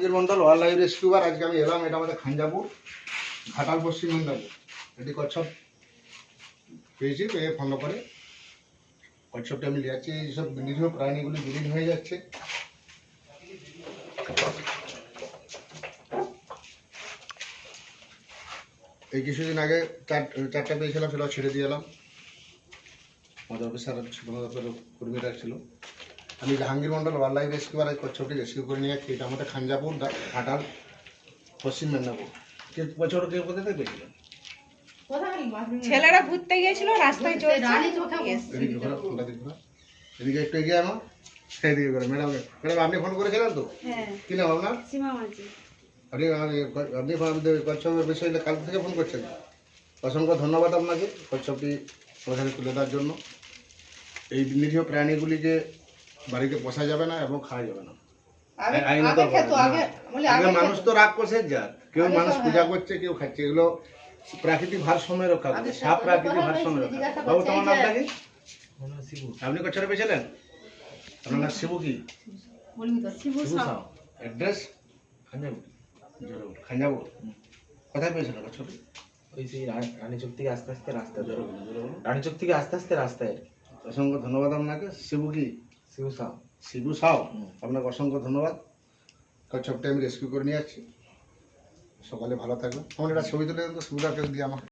Jahangir Mondal wild life রেস্কিউবার আজকে আমি এলাম, এটা আমাদের খাঞ্জাপুর, ঘাটাল পশ্চিম মেদিনীপুর এটি কচ্ছপ পেয়েছি, পেয়ে ফলো করে। কচ্ছপটা আমি নিয়ে যাচ্ছি এইসব নিরীহ প্রাণীগুলি বিলীন হয়ে যাচ্ছে। এই কিছুদিন আগে চার, চারটা পেয়েছিলাম সেটা ছেড়ে দিয়ে এলাম। আমাদের অফিসার আমাদের কর্মীরা ছিল। আমি জাহাঙ্গীর মন্ডল ওয়াইল্ড লাইফ রেস্কিউবার এই কচ্ছপটি রেস্কিউ করে নিয়ে যাচ্ছি এটা আমাদের খাঞ্জাপুর ঘাটাল পশ্চিম মেদিনীপুর। কে বছর কে কোথা থেকে পেয়েছিলেন ছেলেরা ঘুরতে গিয়েছিল রাস্তায় চলছে এদিকে একটু এগিয়ে সেদিকে করে ম্যাডাম ম্যাডাম আপনি ফোন করেছিলেন তো? হ্যাঁ। কি নাম আপনার? আপনি আপনি কচ্ছপের বিষয়ে কাল থেকে ফোন করছেন? অসংখ্য ধন্যবাদ আপনাকে কচ্ছপটি তুলে দেওয়ার জন্য। এই নিরীহ প্রাণীগুলিকে বাড়িতে পোষা যাবে না এবং খাওয়া যাবে না। আগে মানুষ তো রাগ করছে যা কেউ মানুষ পূজা করছে কেউ খাচ্ছে। এগুলো প্রাকৃতিক ভারসাম্য রক্ষা করছে সাপ প্রাকৃতিক ভারসাম্য রক্ষা করে। বাবু তোমার নামটা কি? আপনি কচ্ছরে পেয়েছিলেন? আপনার নাম শিবু কি? শিবু সাউ। অ্যাড্রেস? কোথায় কচ্ছরে ওই সেই রানীচক থেকে আস্তে আস্তে রাস্তা ধরো। রানীচক থেকে আস্তে আস্তে রাস্তায়। অসংখ্য ধন্যবাদ আপনাকে। শিবু কি? শিবু সাউ শিবু সাউ আপনাকে অসংখ্য ধন্যবাদ। কচ্ছপটা আমি রেস্কিউ করে নিয়ে আসছি। সকালে ভালো থাকবেন। আমার একটা ছবি তুলে দেন তো সুবিধা দিয়ে আমার